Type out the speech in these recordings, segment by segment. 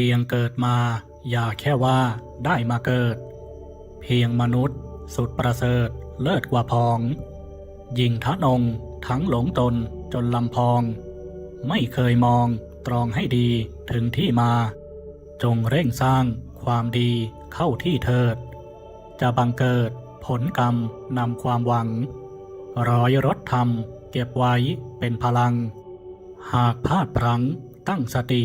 เพียงเกิดมา อย่าแค่ว่าได้มาเกิด เพียงมนุษย์ สุดประเสริฐเลิศกว่าพอง ยิงทะนง ทั้งหลงตนจนลำพอง ไม่เคยมองตรองให้ดีถึงที่มา จงเร่งสร้างความดีเข้าที่เถิด จะบังเกิดผลกรรมนำความหวัง ร้อยรถธรรมเก็บไว้เป็นพลัง หากพลาดพลั้งตั้งสติ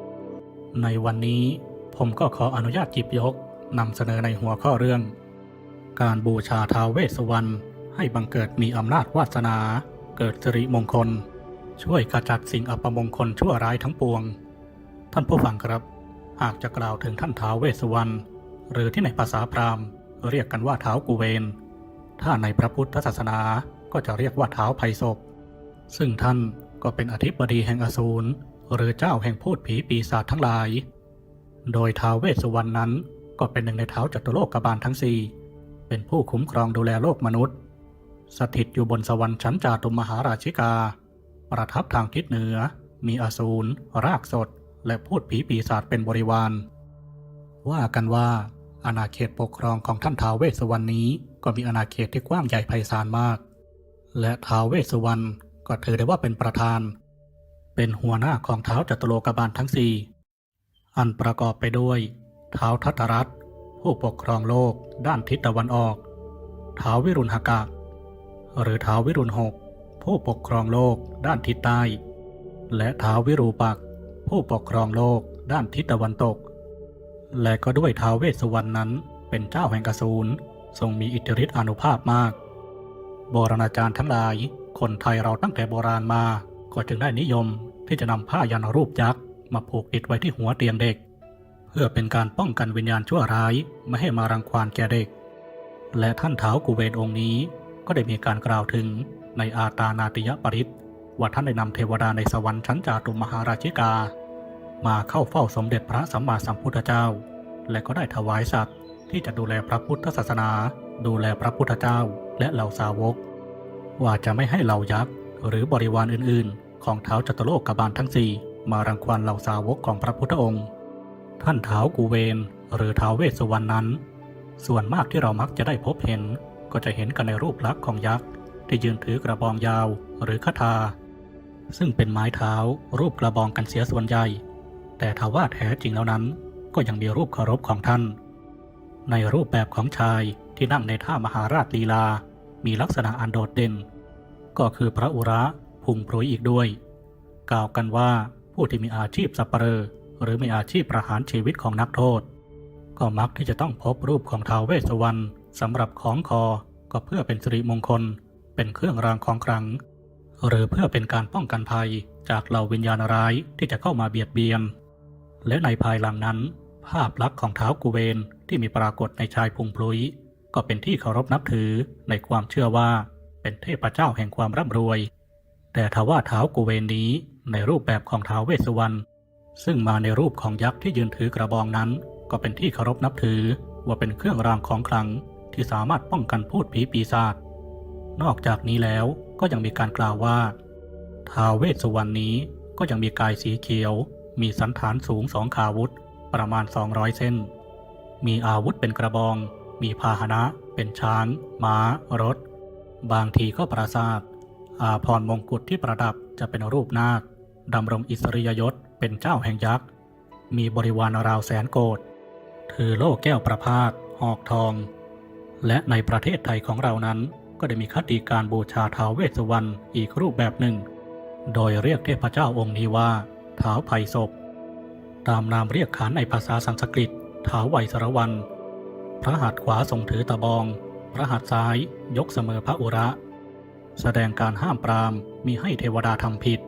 ในวันนี้ผมก็ขออนุญาตจิบยกนำเสนอในหัวข้อเรื่อง การบูชาท้าวเวสวรรณให้บังเกิดมีอำนาจวาสนา เกิดสิริมงคล ช่วยขจัดสิ่งอัปมงคลชั่วร้ายทั้งปวง ท่านผู้ฟังครับ หากจะกล่าวถึงท่านท้าวเวสวรรณหรือที่ในภาษาพราหมณ์ เรียกกันว่าเท้ากุเวน ถ้าในพระพุทธศาสนาก็จะเรียกว่าเท้าไพศพซึ่งท่านก็เป็นอธิบดีแห่งอสูร หรือเจ้าแห่งพูดผีปีศาจทั้งหลาย โดยท้าวเวสสุวรรณนั้นก็เป็นหนึ่งในเท้าวจัตุโลกบาลทั้งสี่เป็นผู้คุ้มครองดูแลโลกมนุษย์ สถิตอยู่บนสวรรค์ชั้นจาตุมหาราชิกา ประทับทางทิศเหนือ มีอสูรรากสด และพูดผีปีศาจเป็นบริวาร ว่ากันว่า อาณาเขตปกครองของท่านท้าวเวสสุวรรณนี้ ก็มีอาณาเขตที่กว้างใหญ่ไพศาลมาก และท้าวเวสสุวรรณก็ถือได้ว่าเป็นประธาน เป็นหัวหน้าของเท้าจัตุโลกบาลทั้งสี่อันประกอบไปด้วย เท้าทัตรัตผู้ปกครองโลกด้านทิศตะวันออก เท้าวิรุณหกะหรือเท้าวิรุณหกผู้ปกครองโลกด้านทิศใต้ และเท้าวิรูปักผู้ปกครองโลกด้านทิศตะวันตก และก็ด้วยท้าวเวสสุวรรณนั้นเป็นเจ้าแห่งกสูรทรงมีอิทธิฤทธิอนุภาพมาก โบราณอาจารย์ทั้งหลาย คนไทยเราตั้งแต่โบราณมา ก็จึงได้นิยมที่จะนำผ้ายันรูปยักษ์มาผูกติดไว้ที่หัวเตียงเด็ก เพื่อเป็นการป้องกันวิญญาณชั่วร้ายไม่ให้มารังควานแก่เด็ก และท่านเท้ากุเวนองค์นี้ก็ได้มีการกล่าวถึงในอาตานาติยปริตว่าท่านได้นำเทวดาในสวรรค์ชั้นจาตุมหาราชิกา มาเข้าเฝ้าสมเด็จพระสัมมาสัมพุทธเจ้า และก็ได้ถวายสัตว์ที่จะดูแลพระพุทธศาสนา ดูแลพระพุทธเจ้าและเหล่าสาวก ว่าจะไม่ให้เหล่ายักษ์หรือบริวารอื่นๆ ของเท้าจัตโลกบาลทั้งสี่มารังควานเหล่าสาวกของพระพุทธองค์ ท่านเท้ากูเวนหรือเท้าเวสสุวรรณนั้น ส่วนมากที่เรามักจะได้พบเห็น ก็จะเห็นกันในรูปลักษณ์ของยักษ์ที่ยืนถือกระบองยาวหรือคาถาซึ่งเป็นไม้เท้ารูปกระบองกันเสียส่วนใหญ่ แต่ทว่าแท้จริงแล้วนั้น ก็ยังมีรูปเคารพของท่าน ในรูปแบบของชายที่นั่งในท่ามหาราชลีลา มีลักษณะอันโดดเด่น ก็คือพระอุระ พุงพรุยอีกด้วย กล่าวกันว่าผู้ที่มีอาชีพสัปเหร่อหรือมีอาชีพประหารชีวิตของนักโทษ ก็มักที่จะต้องพบรูปของท้าวเวสสวรรณสำหรับของคอก็เพื่อเป็นสิริมงคล เป็นเครื่องรางของขลัง หรือเพื่อเป็นการป้องกันภัยจากเหล่าวิญญาณร้ายที่จะเข้ามาเบียดเบียน และในภายหลังนั้น ภาพลักษณ์ของเท้ากุเวนที่มีปรากฏในชายพุงพลุย ก็เป็นที่เคารพนับถือในความเชื่อว่าเป็นเทพเจ้าแห่งความร่ำรวย แต่ทว่าเท้ากุเวนนี้ในรูปแบบของท้าวเวสสุวรรณซึ่งมาในรูปของยักษ์ที่ยืนถือกระบองนั้น ก็เป็นที่เคารพนับถือว่าเป็นเครื่องรางของขลังที่สามารถป้องกันพูดผีปีศาจนอกจากนี้แล้วก็ยังมีการกล่าวว่าท้าวเวสสุวรรณนี้ก็ยังมีกายสีเขียว มีสันฐานสูงสองขาวุธ ประมาณ 200 เส้น มีอาวุธเป็นกระบอง มีพาหนะ เป็นช้าง ม้า รถ บางทีก็ปราศาส อาพรมงกุฎที่ประดับจะเป็นรูปนาคดำรงอิสริยยศเป็นเจ้าแห่งยักษ์ มีบริวารราวแสนโกดถือโล่แก้วประพาสหอกทอง และในประเทศไทยของเรานั้น ก็ได้มีคติการบูชาท้าวเวสสุวรรณอีกรูปแบบหนึ่ง โดยเรียกเทพเจ้าองค์นี้ว่าท้าวไพศพ ตามนามเรียกขานในภาษาสันสกฤตท้าวไวสรวันพระหัตถ์ขวาทรงถือตะบอง พระหัตถ์ซ้ายยกเสมอพระอุระ แสดงการห้ามปรามมีให้เทวดาทำผิด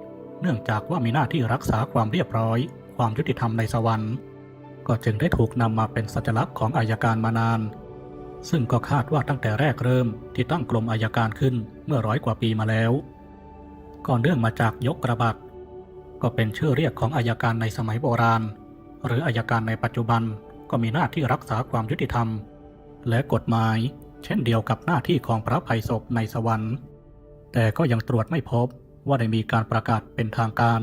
เนื่องจากว่ามีหน้าที่รักษาความเรียบร้อย ความยุติธรรมในสวรรค์ ก็จึงได้ถูกนำมาเป็นสัญลักษณ์ของอายการมานาน ซึ่งก็คาดว่าตั้งแต่แรกเริ่มที่ตั้งกรมอายการขึ้นเมื่อร้อยกว่าปีมาแล้วก็เนื่องมาจากยกกระบัดก็เป็นชื่อเรียกของอายการในสมัยโบราณ หรืออายการในปัจจุบันก็มีหน้าที่รักษาความยุติธรรม และกฎหมาย เช่นเดียวกับหน้าที่ของพระภัยศพในสวรรค์ แต่ก็ยังตรวจไม่พบว่าได้มีการประกาศเป็นทางการ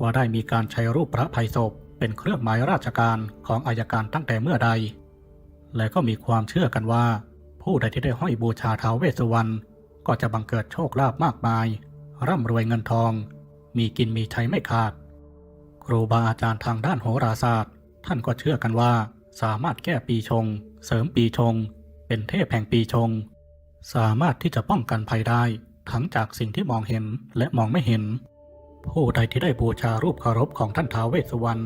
ว่าได้มีการใช้รูปพระภัยศพเป็นเครื่องหมายราชการของอายการตั้งแต่เมื่อใด และก็มีความเชื่อกันว่า ผู้ใดที่ได้ห้อยบูชาท้าวเวสสุวรรณก็จะบังเกิดโชคลาภมากมาย ร่ำรวยเงินทอง มีกินมีใช้ไม่ขาด ครูบาอาจารย์ทางด้านโหราศาสตร์ ท่านก็เชื่อกันว่าสามารถแก้ปีชง เสริมปีชง เป็นเทพแห่งปีชง สามารถที่จะป้องกันภัยได้ ทั้งจากสิ่งที่มองเห็นและมองไม่เห็น ผู้ใดที่ได้บูชารูปเคารพของท่านท้าวเวสสุวรรณ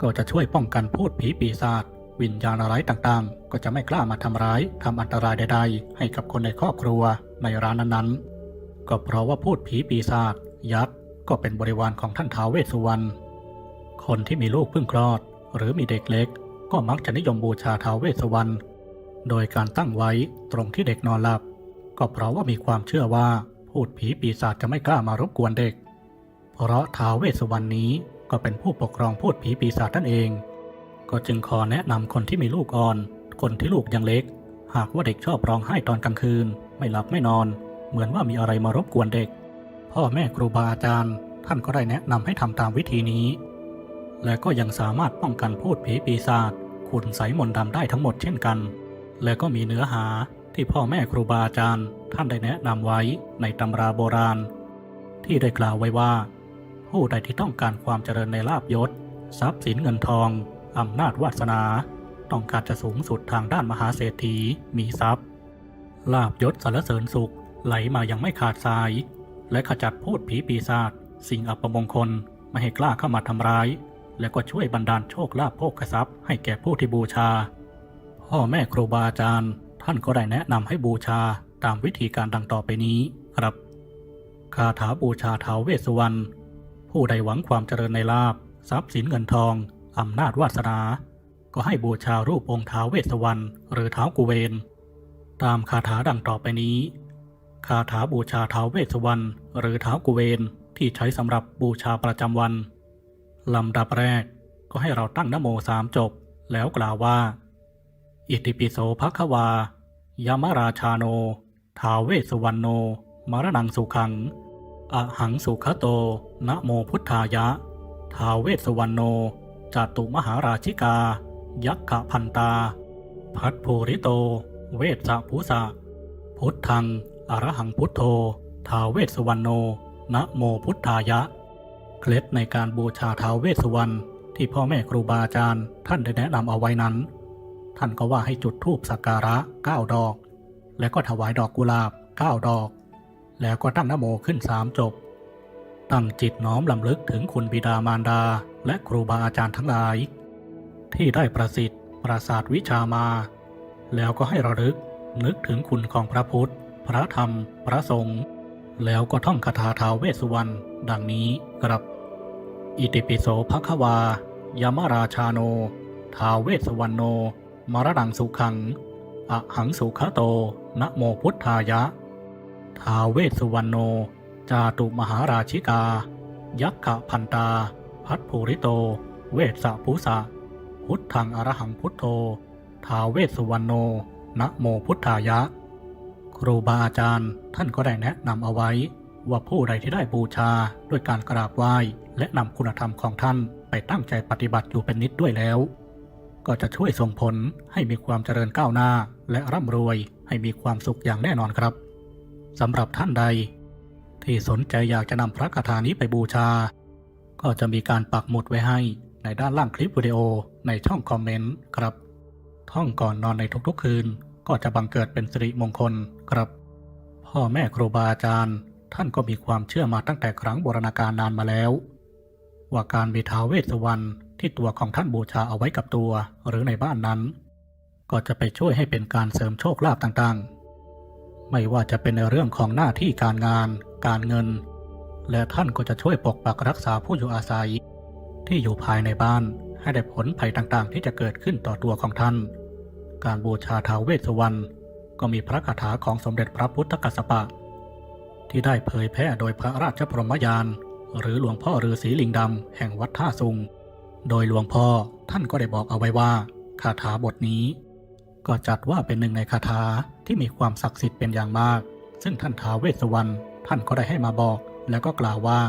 ก็จะช่วยป้องกันพูดผีปีศาจวิญญาณร้ายต่างๆ ก็จะไม่กล้ามาทำร้ายทำอันตรายใด ๆ ให้กับคนในครอบครัวในร้านนั้นๆ ก็เพราะว่าพูดผีปีศาจยักษ์ก็เป็นบริวารของท่านท้าวเวสสุวรรณคนที่มีลูกเพิ่งคลอด หรือมีเด็กเล็ก ก็มักจะนิยมบูชาท้าวเวสสุวรรณโดยการตั้งไว้ตรงที่เด็กนอนหลับ ก็เพราะว่ามีความเชื่อว่าพูดผีปีศาจจะไม่กล้ามารบกวนเด็ก เพราะท้าวเวสสุวรรณนี้ก็เป็นผู้ปกครองพูดผีปีศาจนั่นเอง ก็จึงขอแนะนำคนที่มีลูกอ่อน คนที่ลูกยังเล็ก หากว่าเด็กชอบร้องไห้ตอนกลางคืน ไม่หลับไม่นอน เหมือนว่ามีอะไรมารบกวนเด็ก พ่อแม่ครูบาอาจารย์ ท่านก็ได้แนะนำให้ทำตามวิธีนี้ และก็ยังสามารถป้องกันพูดผีปีศาจขุนใสมนต์ดำได้ทั้งหมดเช่นกัน และก็มีเนื้อหา ที่พ่อแม่ครูบาอาจารย์ท่านได้แนะนำไว้ในตำราโบราณ ที่ได้กล่าวไว้ว่า ผู้ใดที่ต้องการความเจริญในลาบยศ ทรัพย์สินเงินทองอำนาจวาสนา ต้องการจะสูงสุดทางด้านมหาเศรษฐีมีทรัพย์ ลาบยศสารเสริญสุขไหลมายังไม่ขาดสาย และขจัดพูดผีปีศาจสิ่งอัปมงคลไม่ให้กล้าเข้ามาทำร้าย และก็ช่วยบรรดาลโชคลาภโภคทรัพย์ให้แก่ผู้ที่บูชา พ่อแม่ครูบาอาจารย์ ท่านก็ได้แนะนำให้บูชาตามวิธีการดังต่อไปนี้ครับคาถาบูชาเท้าเวสวรรณผู้ใดหวังความเจริญในลาบทรัพย์สินเงินทองอำนาจวาสนา ก็ให้บูชารูปองค์เท้าเวสวรรณหรือเท้ากุเวน ตามคาถาดังต่อไปนี้ คาถาบูชาเท้าเวสวรรณหรือเท้ากุเวนที่ใช้สำหรับบูชาประจำวันลำดับแรกก็ให้เราตั้งนโมสามจบ แล้วกล่าวว่า อิติปิโสภควายามราชาโนท้าเวสุวรรณโน มรณังสุขัง อหังสุขโต นะโมพุทธายะท้าเวสุวรรณโนจตุมหาราชิกา ยักขะพันตา พัทโพริโต เวสสะภูสะพุทธัง อรหังพุทโธท้าเวสุวรรณโน นะโมพุทธายะ เคล็ดในการบูชาท้าเวสสุวรรณที่พ่อแม่ครูบาอาจารย์ท่านได้แนะนำเอาไว้นั้น ท่านก็ว่าให้จุดธูปสักการะเก้าดอก แล้วก็ถวายดอกกุหลาบเก้าดอก แล้วก็ตั้งนโมขึ้นสามจบ ตั้งจิตน้อมลำลึกถึงคุณบิดามารดา และครูบาอาจารย์ทั้งหลาย ที่ได้ประสิทธิ์ประสาทวิชามา แล้วก็ให้ระลึกนึกถึงคุณของพระพุทธ พระธรรม พระสงฆ์แล้วก็ท่องคาถาทาวเวสสุวรรณดังนี้ครับ อิติปิโสภควายามราชาโนท้าวเวสวรรณโน มรดังสุขัง อหังสุขโต นะโมพุทธายะท้าเวสุวรรณโน จาตุมหาราชิกา ยักขะพันตา พัทภูริโต เวสสะภูสะ พุทธังอรหังพุทโธท้าเวสสุวรรณโน นะโมพุทธายะ ครูบาอาจารย์ท่านก็ได้แนะนำเอาไว้ ว่าผู้ใดที่ได้บูชาด้วยการกราบไหว้ และนำคุณธรรมของท่านไปตั้งใจปฏิบัติอยู่เป็นนิดด้วยแล้ว ก็จะช่วยส่งผลให้มีความเจริญก้าวหน้า และร่ำรวยให้มีความสุขอย่างแน่นอนครับสำหรับท่านใด ที่สนใจอยากจะนำพระคาถานี้ไปบูชา ก็จะมีการปักหมุดไว้ให้ในด้านล่างคลิปวิดีโอในช่องคอมเมนต์ครับ ท่องก่อนนอนในทุกๆคืน ก็จะบังเกิดเป็นสิริมงคลครับ พ่อแม่ครูบาอาจารย์ ท่านก็มีความเชื่อมาตั้งแต่ครั้งโบราณกาลนานมาแล้ว ว่าการมีท้าวเวสสุวรรณ ที่ตัวของท่านบูชาเอาไว้กับตัว หรือในบ้านนั้น ก็จะไปช่วยให้เป็นการเสริมโชคลาภต่างๆ ไม่ว่าจะเป็นในเรื่องของหน้าที่การงาน การเงิน และท่านก็จะช่วยปกปักรักษาผู้อยู่อาศัย ที่อยู่ภายในบ้านให้ได้ผลภัยต่างๆ ที่จะเกิดขึ้นต่อตัวของท่าน การบูชาท้าวเวสสุวรรณก็มีพระคาถาของสมเด็จพระพุทธกัสสปะ ที่ได้เผยแพร่โดยพระราชพรหมยาน หรือหลวงพ่อฤาษีลิงดำแห่งวัดท่าซุง โดยหลวงพ่อท่านก็ได้บอกเอาไว้ว่าคาถาบทนี้ ก็จัดว่าเป็นหนึ่งในคาถาที่มีความศักดิ์สิทธิ์เป็นอย่างมาก ซึ่งท่านท้าเวสสวรรณท่านก็ได้ให้มาบอก แล้วก็กล่าวว่า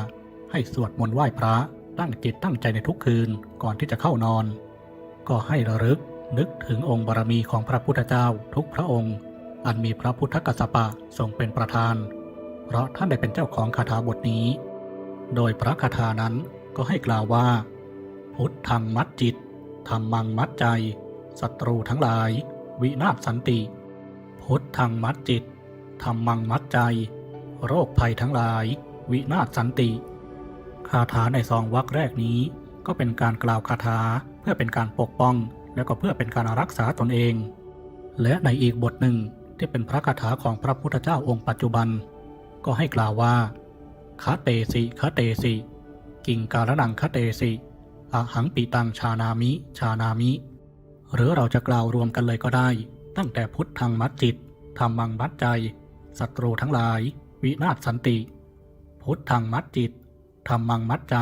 ให้สวดมนต์ไหว้พระตั้งจิตตั้งใจในทุกคืนก่อนที่จะเข้านอน ก็ให้ระลึกนึกถึงองค์บารมีของพระพุทธเจ้าทุกพระองค์ อันมีพระพุทธกัสสปะทรงเป็นประธาน เพราะท่านได้เป็นเจ้าของคาถาบทนี้ โดยพระคาถานั้นก็ให้กล่าวว่า พุทธังมัดจิตธรรมังมัดใจศัตรูทั้งหลาย วินาศสันติ พุทธังมัดจิตธรรมังมัดใจ โรคภัยทั้งหลาย วินาศสันติคาถาในซองวรรคแรกนี้ ก็เป็นการกล่าวคาถาเพื่อเป็นการปกป้อง และก็เพื่อเป็นการรักษาตนเอง และในอีกบทหนึ่งที่เป็นพระคาถาของพระพุทธเจ้าองค์ปัจจุบัน ก็ให้กล่าวว่าคาเตสิคาเตสิ กิงการนังคาเตสิ อะหังปีตังชานามิ ชานามิ หรือเราจะกล่าวรวมกันเลยก็ได้ ตั้งแต่พุทธังมัดจิตธรรมังมัดใจศัตรูทั้งหลาย วินาศสันติ พุทธังมัดจิตธรรมังมัดใจ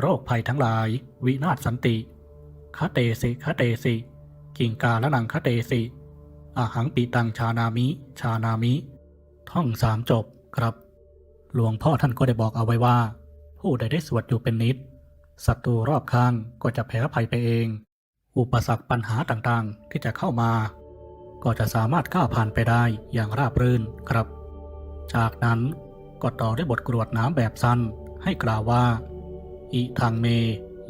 โรคภัยทั้งหลาย วินาศสันติคาเตสิคาเตสิ กิงกาละนังคาเตสิอาหังปีตังชานามิ ชานามิ ท่องสามจบครับ หลวงพ่อท่านก็ได้บอกเอาไว้ว่า ผู้ใดได้สวดอยู่เป็นนิด ศัตรูรอบข้างก็จะแพ้ภัยไปเอง อุปสรรคปัญหาต่างๆ ที่จะเข้ามา ก็จะสามารถก้าวผ่านไปได้อย่างราบรื่นครับ จากนั้นก็ต่อด้วยบทกรวดน้ำแบบสั้นให้กล่าวว่า อิทังเม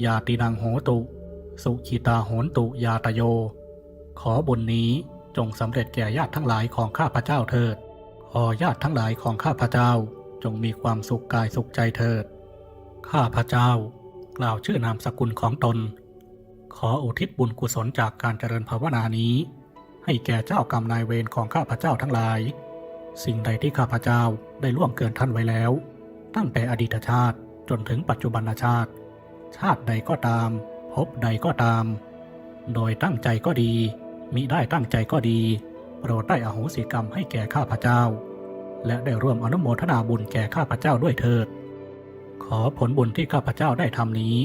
ยาตินังโหตุ สุขิตาโหนตุยาตโย ขอบุญนี้จงสำเร็จแก่ญาติทั้งหลายของข้าพเจ้าเถิด ขอญาติทั้งหลายของข้าพเจ้าจงมีความสุขกายสุขใจเถิด ข้าพเจ้า กล่าวชื่อนามสกุลของตน ขออุทิศบุญกุศลจากการเจริญภาวนานี้ ให้แก่เจ้ากรรมนายเวรของข้าพเจ้าทั้งหลาย สิ่งใดที่ข้าพเจ้าได้ล่วงเกินท่านไว้แล้ว ตั้งแต่อดีตชาติจนถึงปัจจุบันชาติ ชาติใดก็ตาม พบใดก็ตาม โดยตั้งใจก็ดีมิได้ตั้งใจก็ดี โปรดได้อโหสิกรรมให้แก่ข้าพเจ้า และได้ร่วมอนุโมทนาบุญแก่ข้าพเจ้าด้วยเถิด อผลบุญที่ข้าพเจ้าได้ทำนี้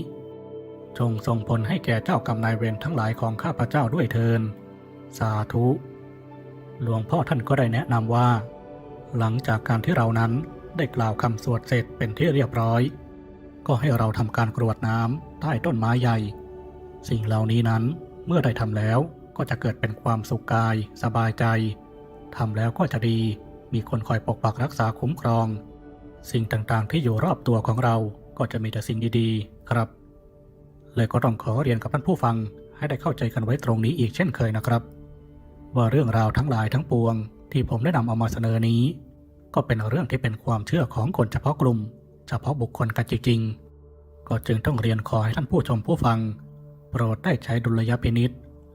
จงส่งผลให้แก่เจ้ากรรมนายเวรทั้งหลายของข้าพเจ้าด้วยเทิน สาธุ หลวงพ่อท่านก็ได้แนะนำว่า หลังจากการที่เรานั้นได้กล่าวคำสวดเสร็จเป็นที่เรียบร้อย ก็ให้เราทำการกรวดน้ำใต้ต้นไม้ใหญ่ สิ่งเหล่านี้นั้นเมื่อได้ทำแล้วก็จะเกิดเป็นความสุขกาย สบายใจทำแล้วก็จะดี มีคนคอยปกปักรักษาคุ้มครอง สิ่งต่างๆ ที่อยู่รอบตัวของเราก็จะมีแต่สิ่งดีๆ ครับ เลยก็ต้องขอเรียนกับท่านผู้ฟังให้ได้เข้าใจกันไว้ตรงนี้อีกเช่นเคยนะครับ ว่าเรื่องราวทั้งหลายทั้งปวง ที่ผมได้นำเอามาเสนอนี้ ก็เป็นเรื่องที่เป็นความเชื่อของคนเฉพาะกลุ่ม เฉพาะบุคคลกันจริงๆ ก็จึงต้องเรียนขอให้ท่านผู้ชมผู้ฟัง โปรดได้ใช้ดุลยพินิษ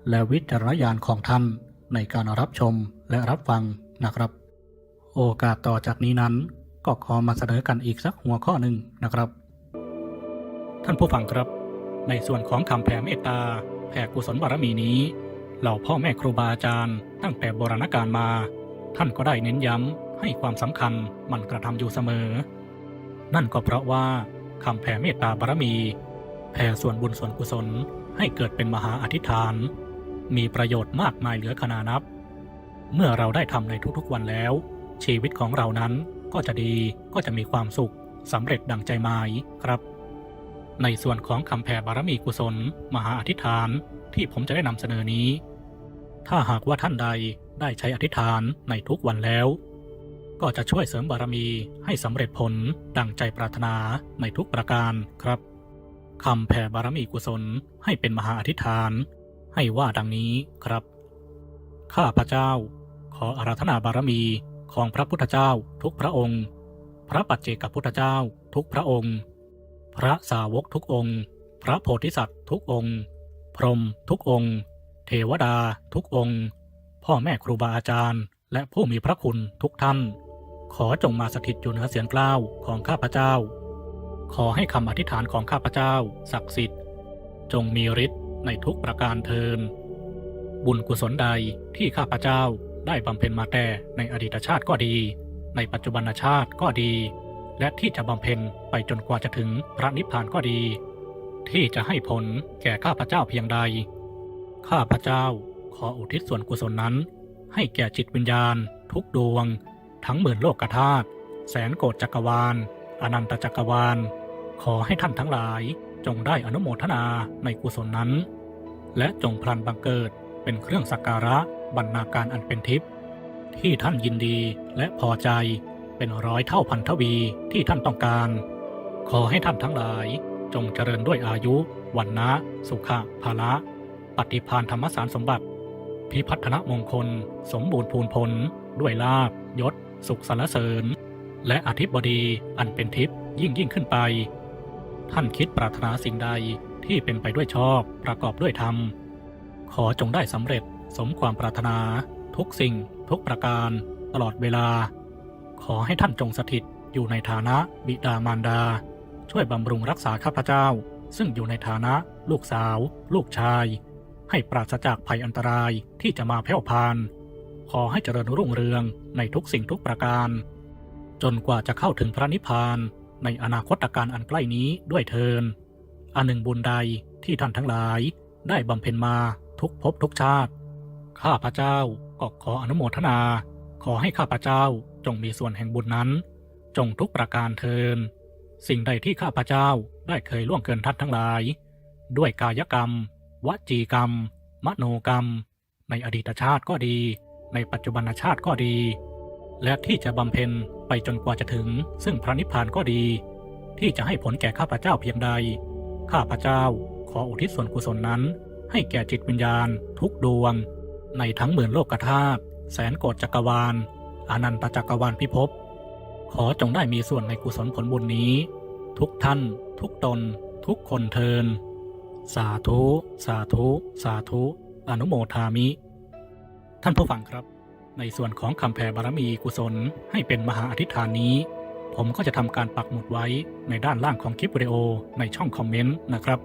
และวิจารณญาณของท่านในการรับชมและรับฟังนะครับ โอกาสต่อจากนี้นั้น ก็ขอมาเสนอกันอีกสักหัวข้อหนึ่งนะครับ ท่านผู้ฟังครับ ในส่วนของคำแผ่เมตตาแผ่กุศลบารมีนี้ เหล่าพ่อแม่ครูบาอาจารย์ ตั้งแต่โบราณกาลมา ท่านก็ได้เน้นย้ำให้ความสำคัญมันกระทำอยู่เสมอ นั่นก็เพราะว่าคำแผ่เมตตาบารมีแผ่ส่วนบุญส่วนกุศลให้เกิดเป็นมหาอธิษฐาน มีประโยชน์มากมายเหลือขนานับ เมื่อเราได้ทำในทุกๆวันแล้ว ชีวิตของเรานั้น ก็จะดีก็จะมีความสุขสำเร็จดังใจหมายครับ ในส่วนของคำแผ่บารมีกุศล มหาอธิษฐานที่ผมจะได้นำเสนอนี้ ถ้าหากว่าท่านใดได้ใช้อธิษฐานในทุกวันแล้ว ก็จะช่วยเสริมบารมีให้สำเร็จผลดังใจปรารถนาในทุกประการครับคำแผ่บารมีกุศลให้เป็นมหาอธิษฐาน ให้ว่าดังนี้ครับ ข้าพระเจ้า ขออาราธนาบารมี ของพระพุทธเจ้าทุกพระองค์ พระปัจเจกพุทธเจ้าทุกพระองค์ พระสาวกทุกองค์ พระโพธิสัตว์ทุกองค์ พรหมทุกองค์ เทวดาทุกองค์ พ่อแม่ครูบาอาจารย์ และผู้มีพระคุณทุกท่าน ขอจงมาสถิตอยู่เหนือเสียงกล้าวของข้าพเจ้า ขอให้คำอธิษฐานของข้าพเจ้า ศักดิ์สิทธิ์ จงมีฤทธิ์ในทุกประการเทินบุญกุศลใดที่ข้าพเจ้า ได้บำเพ็ญมาแต่ในอดีตชาติก็ดี ในปัจจุบันชาติก็ดี และที่จะบำเพ็ญไปจนกว่าจะถึงพระนิพพานก็ดี ที่จะให้ผลแก่ข้าพเจ้าเพียงใด ข้าพเจ้าขออุทิศส่วนกุศลนั้น ให้แก่จิตวิญญาณ ทุกดวง ทั้งหมื่นโลกธาตุแสนโกฏจักรวาล อนันตจักรวาล ขอให้ท่านทั้งหลายจงได้อนุโมทนาในกุศลนั้น และจงพลันบังเกิดเป็นเครื่องสักการะ บรรณาการอันเป็นทิพย์ที่ท่านยินดีและพอใจเป็นร้อยเท่าพันทวีที่ท่านต้องการ ขอให้ท่านทั้งหลายจงเจริญด้วยอายุ วันนะ สุขะภาละปฏิพานธรรมสารสมบัติ พิพัฒนมงคล สมบูรณ์พูนพลด้วยลาบยศ สุขสรรเสริญ และอธิบดีอันเป็นทิพย์ยิ่งยิ่งขึ้นไป ท่านคิดปรารถนาสิ่งใดที่เป็นไปด้วยชอบประกอบด้วยธรรม ขอจงได้สำเร็จ สมความปรารถนา ทุกสิ่ง ทุกประการ ตลอดเวลา ขอให้ท่านจงสถิตอยู่ในฐานะบิดามารดา ช่วยบำรุงรักษาข้าพเจ้า ซึ่งอยู่ในฐานะลูกสาว ลูกชาย ให้ปราศจากภัยอันตรายที่จะมาแผ่วพาน ขอให้เจริญรุ่งเรืองในทุกสิ่งทุกประการ จนกว่าจะเข้าถึงพระนิพพานในอนาคตการอันใกล้นี้ด้วยเทินอันหนึ่งบุญใดที่ท่านทั้งหลายได้บำเพ็ญมาทุกภพทุกชาติ ข้าพระเจ้าก็ขออนุโมทนา ขอให้ข้าพระเจ้าจงมีส่วนแห่งบุญนั้น จงทุกประการเทิน สิ่งใดที่ข้าพระเจ้าได้เคยล่วงเกินท่านทั้งหลาย ด้วยกายกรรม วจีกรรม มโนกรรม ในอดีตชาติก็ดี ในปัจจุบันชาติก็ดี และที่จะบำเพ็ญไปจนกว่าจะถึง ซึ่งพระนิพพานก็ดี ที่จะให้ผลแก่ข้าพเจ้าเพียงใด ข้าพเจ้าขออุทิศส่วนกุศลนั้น ให้แก่จิตวิญญาณ ทุกดวง ในทั้งหมื่นโลกธาตุแสนโกฏจักรวาล อนันตจักรวาลพิภพ ขอจงได้มีส่วนในกุศลผลบุญนี้ ทุกท่าน ทุกตน ทุกคนเทิน สาธุ สาธุ สาธุ อนุโมทามิ ท่านผู้ฟังครับ ในส่วนของคำแผ่บารมีกุศลให้เป็นมหาอธิษฐานนี้ ผมก็จะทำการปักหมุดไว้ในด้านล่างของคลิปวิดีโอในช่องคอมเมนต์นะครับ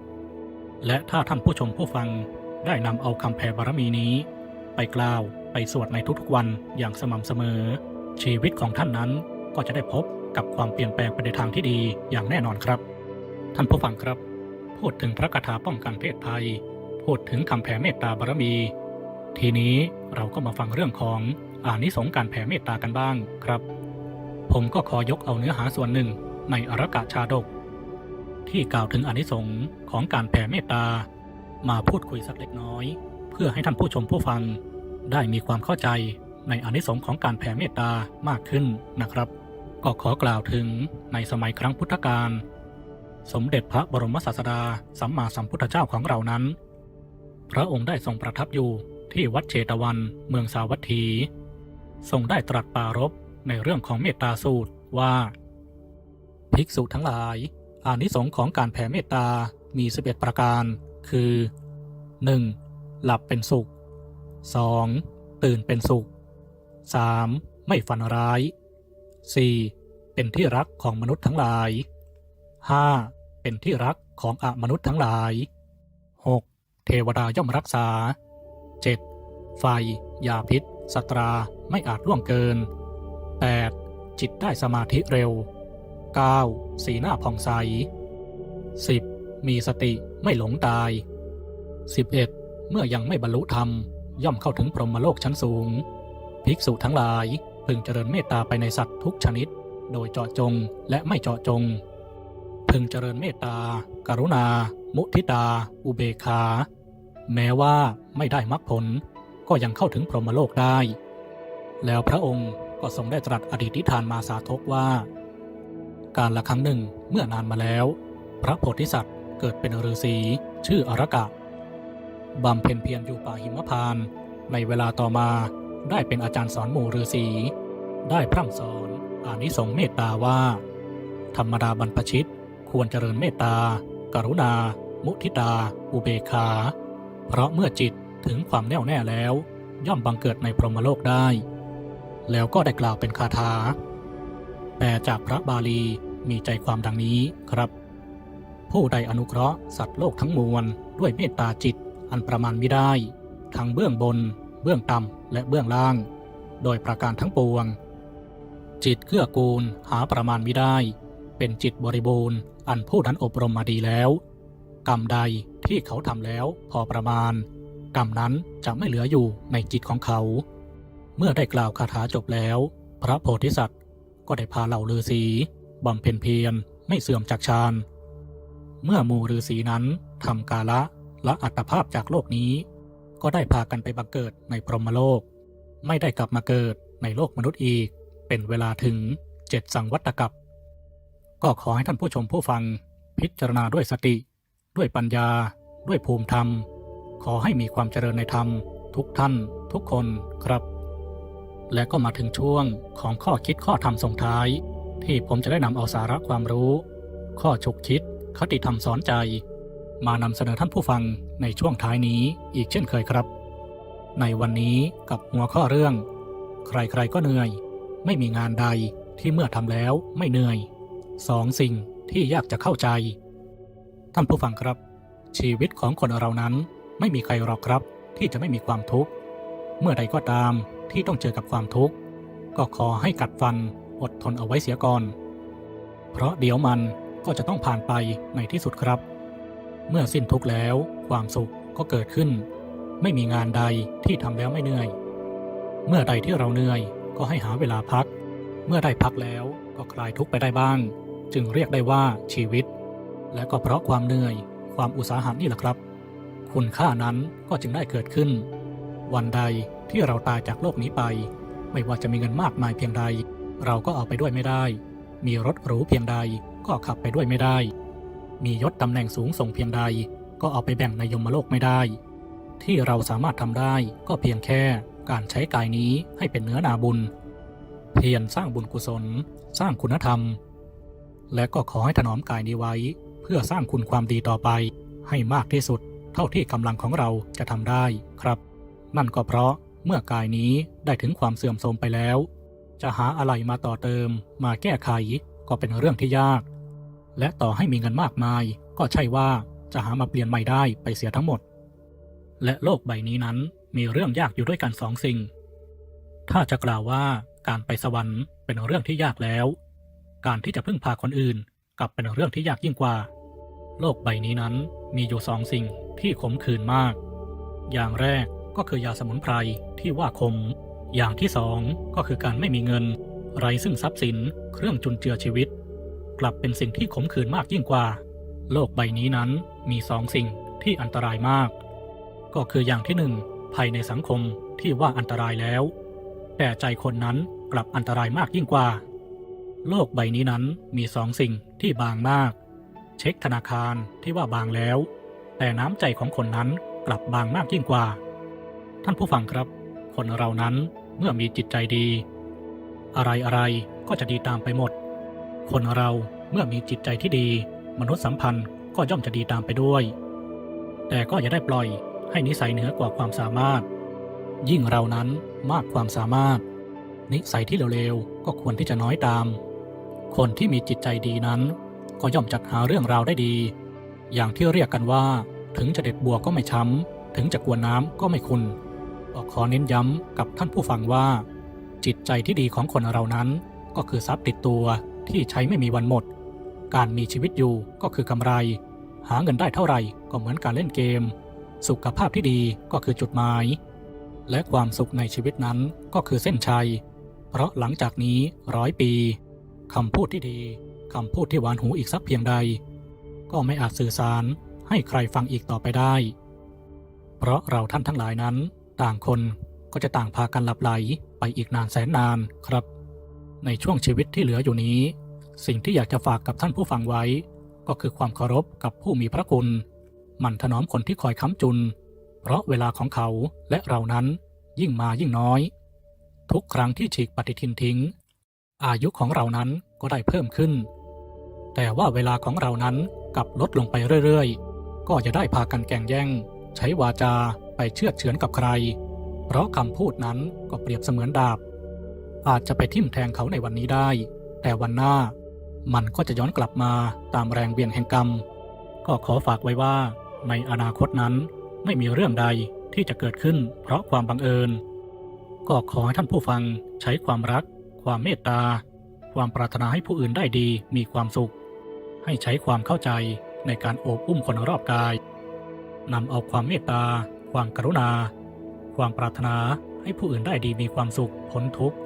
และถ้าท่านผู้ชมผู้ฟังได้นำเอาคำแผ่บารมีนี้ ไปกล่าว ไปสวดในทุกๆวันอย่างสม่ำเสมอ ชีวิตของท่านนั้นก็จะได้พบกับความเปลี่ยนแปลงไปในทางที่ดีอย่างแน่นอนครับ ท่านผู้ฟังครับ พูดถึงพระคาถาป้องกันเพศภัย พูดถึงคำแผ่เมตตาบารมี ทีนี้เราก็มาฟังเรื่องของอานิสงส์การแผ่เมตตากันบ้างครับ ผมก็ขอยกเอาเนื้อหาส่วนหนึ่งในอรกะชาดก ที่กล่าวถึงอานิสงส์ของการแผ่เมตตา มาพูดคุยสักเล็กน้อย เพื่อให้ท่านผู้ชมผู้ฟัง ได้มีความเข้าใจในอนิสงส์ของการแผ่เมตตามากขึ้นนะครับ ก็ขอกล่าวถึงในสมัยครั้งพุทธกาลสมเด็จพระบรมศาสดาสัมมาสัมพุทธเจ้าของเรานั้น พระองค์ได้ทรงประทับอยู่ที่วัดเชตวันเมืองสาวัตถี ทรงได้ตรัสปรารภในเรื่องของเมตตาสูตรว่า ภิกษุทั้งหลายอานิสงส์ของการแผ่เมตตามี11ประการ คือ 1. หลับเป็นสุข 2. ตื่นเป็นสุข 3. ไม่ฝันร้าย 4. เป็นที่รักของมนุษย์ทั้งหลาย 5. เป็นที่รักของอมนุษย์ทั้งหลาย 6. เทวดาย่อมรักษา 7. ไฟ ยาพิษสตราไม่อาจล่วงเกิน 8. จิตได้สมาธิเร็ว 9. สีหน้าผ่องใส 10. มีสติไม่หลงตาย 11. เมื่อยังไม่บรรลุธรรม ย่อมเข้าถึงพรหมโลกชั้นสูง ภิกษุทั้งหลายพึงเจริญเมตตาไปในสัตว์ทุกชนิด โดยเจาะจงและไม่เจาะจง พึงเจริญเมตตากรุณา มุทิตา อุเบกขาแม้ว่าไม่ได้มรรคผล ก็ยังเข้าถึงพรหมโลกได้ แล้วพระองค์ก็ทรงได้ตรัสอดีตนิทานมาสาทกว่า การละครั้งหนึ่งเมื่อนานมาแล้ว พระโพธิสัตว์เกิดเป็นฤาษีชื่ออรกะ บำเพ็ญเพียรอยู่ป่าหิมพานต์ในเวลาต่อมาได้เป็นอาจารย์สอนหมู่ฤาษีได้พร่ำสอนอานิสงส์เมตตาว่า ธรรมดาบรรพชิตควรเจริญเมตตา กรุณา มุทิตา อุเบกขา เพราะเมื่อจิตถึงความแน่วแน่แล้ว ย่อมบังเกิดในพรหมโลกได้ แล้วก็ได้กล่าวเป็นคาถา แปลจากพระบาลีมีใจความดังนี้ครับ ผู้ใดอนุเคราะห์สัตว์โลกทั้งมวลด้วยเมตตาจิต อันประมาณไม่ได้ ทั้งเบื้องบน เบื้องต่ำและเบื้องล่าง โดยประการทั้งปวง จิตเกื้อกูลหาประมาณไม่ได้ เป็นจิตบริบูรณ์อันผู้นั้นอบรมมาดีแล้ว กรรมใดที่เขาทำแล้วพอประมาณ กรรมนั้นจะไม่เหลืออยู่ในจิตของเขา เมื่อได้กล่าวคาถาจบแล้ว พระโพธิสัตว์ก็ได้พาเหล่าฤาษีบำเพ็ญเพียรไม่เสื่อมจากฌานเมื่อหมู่ฤาษีนั้นทำกาละ ละอัตภาพจากโลกนี้ ก็ได้พากันไปบังเกิดในพรหมโลก ไม่ได้กลับมาเกิดในโลกมนุษย์อีก เป็นเวลาถึงเจ็ดสังวัตกับ ก็ขอให้ท่านผู้ชมผู้ฟัง พิจารณาด้วยสติ ด้วยปัญญา ด้วยภูมิธรรม ขอให้มีความเจริญในธรรม ทุกท่าน ทุกคนครับ และก็มาถึงช่วงของข้อคิดข้อธรรมส่งท้าย ที่ผมจะได้นำเอาสาระความรู้ ข้อฉุกคิดคติธรรมสอนใจ มานำเสนอท่านผู้ฟังในช่วงท้ายนี้อีกเช่นเคยครับ ในวันนี้กับหัวข้อเรื่อง ใครๆก็เหนื่อย ไม่มีงานใดที่เมื่อทำแล้วไม่เหนื่อยสองสิ่งที่ยากจะเข้าใจ ท่านผู้ฟังครับ ชีวิตของคนเรานั้นไม่มีใครหรอกครับ ที่จะไม่มีความทุกข์ เมื่อใดก็ตามที่ต้องเจอกับความทุกข์ ก็ขอให้กัดฟันอดทนเอาไว้เสียก่อน เพราะเดี๋ยวมันก็จะต้องผ่านไปในที่สุดครับ เมื่อสิ้นทุกข์แล้ว ความสุขก็เกิดขึ้น ไม่มีงานใดที่ทำแล้วไม่เหนื่อย เมื่อใดที่เราเหนื่อยก็ให้หาเวลาพัก เมื่อได้พักแล้วก็คลายทุกข์ไปได้บ้าง จึงเรียกได้ว่าชีวิต และก็เพราะความเหนื่อย ความอุตสาหะนี่แหละครับ คุณค่านั้นก็จึงได้เกิดขึ้น วันใดที่เราตายจากโลกนี้ไป ไม่ว่าจะมีเงินมากมายเพียงใด เราก็เอาไปด้วยไม่ได้ มีรถหรูเพียงใดก็ขับไปด้วยไม่ได้ มียศตำแหน่งสูงส่งเพียงใด ก็เอาไปแบ่งในยมโลกไม่ได้ ที่เราสามารถทำได้ก็เพียงแค่การใช้กายนี้ให้เป็นเนื้อนาบุญ เพียรสร้างบุญกุศล สร้างคุณธรรม และก็ขอให้ถนอมกายนี้ไว้ เพื่อสร้างคุณความดีต่อไปให้มากที่สุด เท่าที่กำลังของเราจะทำได้ครับ นั่นก็เพราะเมื่อกายนี้ได้ถึงความเสื่อมโทรมไปแล้ว จะหาอะไรมาต่อเติมมาแก้ไขก็เป็นเรื่องที่ยาก และต่อให้มีเงินมากมาย ก็ใช่ว่าจะหามาเปลี่ยนใหม่ได้ไปเสียทั้งหมด และโลกใบนี้นั้นมีเรื่องยากอยู่ด้วยกันสองสิ่ง ถ้าจะกล่าวว่าการไปสวรรค์เป็นเรื่องที่ยากแล้ว การที่จะพึ่งพาคนอื่นกลับเป็นเรื่องที่ยากยิ่งกว่า โลกใบนี้นั้นมีอยู่สองสิ่งที่ขมขื่นมาก อย่างแรกก็คือยาสมุนไพรที่ว่าคม อย่างที่สองก็คือการไม่มีเงิน ไรซึ่งทรัพย์สิน เครื่องจุนเจือชีวิต กลับเป็นสิ่งที่ขมขื่นมากยิ่งกว่า โลกใบนี้นั้นมีสองสิ่งที่อันตรายมาก ก็คืออย่างที่หนึ่งภัยในสังคมที่ว่าอันตรายแล้ว แต่ใจคนนั้นกลับอันตรายมากยิ่งกว่า โลกใบนี้นั้นมีสองสิ่งที่บางมาก เช็คธนาคารที่ว่าบางแล้ว แต่น้ำใจของคนนั้นกลับบางมากยิ่งกว่า ท่านผู้ฟังครับ คนเรานั้นเมื่อมีจิตใจดี อะไรอะไรก็จะดีตามไปหมด คนเราเมื่อมีจิตใจที่ดี มนุษยสัมพันธ์ก็ย่อมจะดีตามไปด้วย แต่ก็อย่าได้ปล่อยให้นิสัยเหนือกว่าความสามารถ ยิ่งเรานั้นมากความสามารถ นิสัยที่เร็วๆก็ควรที่จะน้อยตาม คนที่มีจิตใจดีนั้น ก็ย่อมจัดหาเรื่องราวได้ดี อย่างที่เรียกกันว่า ถึงจะเด็ดบัวก็ไม่ช้ำ ถึงจะกวนน้ำก็ไม่คุณก็ขอเน้นย้ำกับท่านผู้ฟังว่า จิตใจที่ดีของคนเรานั้นก็คือทรัพย์ติดตัว ที่ใช้ไม่มีวันหมด การมีชีวิตอยู่ก็คือกำไร หาเงินได้เท่าไหร่ก็เหมือนการเล่นเกม สุขภาพที่ดีก็คือจุดหมาย และความสุขในชีวิตนั้นก็คือเส้นชัย เพราะหลังจากนี้ร้อยปีคำพูดที่ดีคำพูดที่หวานหูอีกสักเพียงใด ก็ไม่อาจสื่อสารให้ใครฟังอีกต่อไปได้ เพราะเราท่านทั้งหลายนั้น ต่างคนก็จะต่างพากันหลับไหลไปอีกนานแสนนานครับ ในช่วงชีวิตที่เหลืออยู่นี้ สิ่งที่อยากจะฝากกับท่านผู้ฟังไว้ ก็คือความเคารพกับผู้มีพระคุณ มันถนอมคนที่คอยค้ำจุน เพราะเวลาของเขาและเรานั้นยิ่งมายิ่งน้อย ทุกครั้งที่ฉีกปฏิทินทิ้ง อายุของเรานั้นก็ได้เพิ่มขึ้น แต่ว่าเวลาของเรานั้นกลับลดลงไปเรื่อยๆ ก็จะได้พากันแก่งแย่ง ใช้วาจาไปเชื่อเฉือนกับใคร เพราะคำพูดนั้นก็เปรียบเสมือนดาบ อาจจะไปทิ่มแทงเขาในวันนี้ได้ แต่วันหน้ามันก็จะย้อนกลับมาตามแรงเบี่ยงแห่งกรรม ก็ขอฝากไว้ว่า ในอนาคตนั้นไม่มีเรื่องใดที่จะเกิดขึ้นเพราะความบังเอิญ ก็ขอให้ท่านผู้ฟังใช้ความรัก ความเมตตา ความปรารถนาให้ผู้อื่นได้ดีมีความสุข ให้ใช้ความเข้าใจในการโอบอุ้มคนรอบกายนำเอาความเมตตา ความกรุณา ความปรารถนาให้ผู้อื่นได้ดีมีความสุขพ้นทุกข์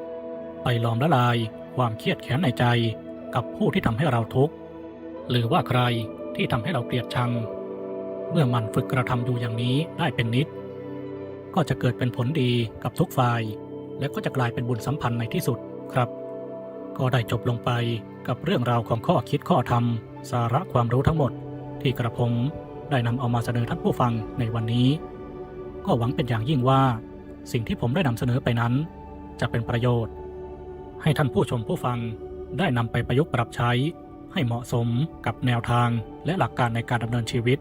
ไปหลอมละลายความเครียดแค้นในใจกับผู้ที่ทำให้เราทุกข์หรือว่าใครที่ทำให้เราเกลียดชัง เมื่อมันฝึกกระทำอยู่อย่างนี้ได้เป็นนิด ก็จะเกิดเป็นผลดีกับทุกฝ่าย และก็จะกลายเป็นบุญสัมพันธ์ในที่สุดครับ ก็ได้จบลงไปกับเรื่องราวของข้อคิดข้อธรรม สาระความรู้ทั้งหมด ที่กระผมได้นำเอามาเสนอท่านผู้ฟังในวันนี้ ก็หวังเป็นอย่างยิ่งว่า สิ่งที่ผมได้นำเสนอไปนั้น จะเป็นประโยชน์ ให้ท่านผู้ชมผู้ฟังได้นำไปประยุกต์ปรับใช้ ให้เหมาะสมกับแนวทางและหลักการในการดำเนินชีวิต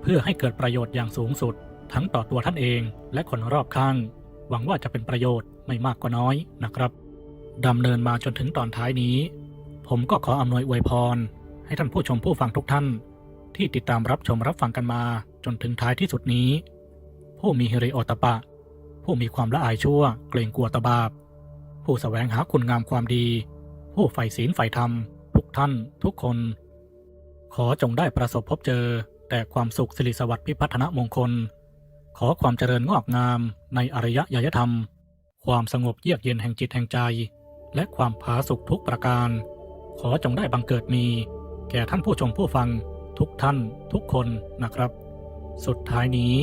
เพื่อให้เกิดประโยชน์อย่างสูงสุด ทั้งต่อตัวท่านเองและคนรอบข้าง หวังว่าจะเป็นประโยชน์ไม่มากก็น้อยนะครับดำเนินมาจนถึงตอนท้ายนี้ ผมก็ขออำนวยอวยพร ให้ท่านผู้ชมผู้ฟังทุกท่าน ที่ติดตามรับชมรับฟังกันมาจนถึงท้ายที่สุดนี้ ผู้มีฮิริโอตปะ ผู้มีความละอายชั่วเกรงกลัวตบาป ผู้แสวงหาคุณงามความดี ผู้ใฝ่ศีลใฝ่ธรรม ทุกท่านทุกคน ขอจงได้ประสบพบเจอ แต่ความสุขสิริสวัสดิ์พิพัฒนมงคล ขอความเจริญงอกงามในอริยยยธรรม ความสงบเยือกเย็นแห่งจิตแห่งใจ และความผาสุกทุกประการ ขอจงได้บังเกิดมี แก่ท่านผู้ชมผู้ฟัง ทุกท่าน ทุกคนนะครับ สุดท้ายนี้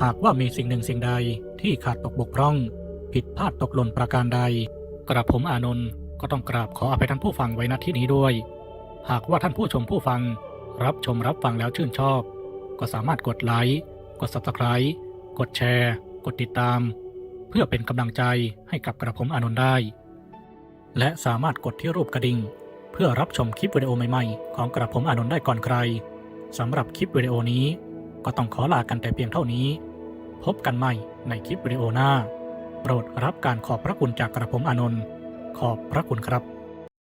หากว่ามีสิ่งหนึ่งสิ่งใดที่ขาดตกบกพร่อง ผิดพลาดตกหล่นประการใด กระผมอานนท์ก็ต้องกราบขออภัยท่านผู้ฟังไว้ณที่นี้ด้วย หากว่าท่านผู้ชมผู้ฟัง รับชมรับฟังแล้วชื่นชอบ ก็สามารถกดไลค์กด Subscribe กดแชร์ กดติดตาม เพื่อเป็นกำลังใจให้กับกระผมอานนท์ได้ และสามารถกดที่รูปกระดิ่ง เพื่อรับชมคลิปวิดีโอใหม่ๆ ของกระผมอานนท์ได้ก่อนใครสำหรับคลิปวิดีโอนี้ก็ต้องขอลากันแต่เพียงเท่านี้ พบกันใหม่ในคลิปวิดีโอหน้า โปรดรับการขอบพระคุณจากกระผมอานนท์ขอบพระคุณครับ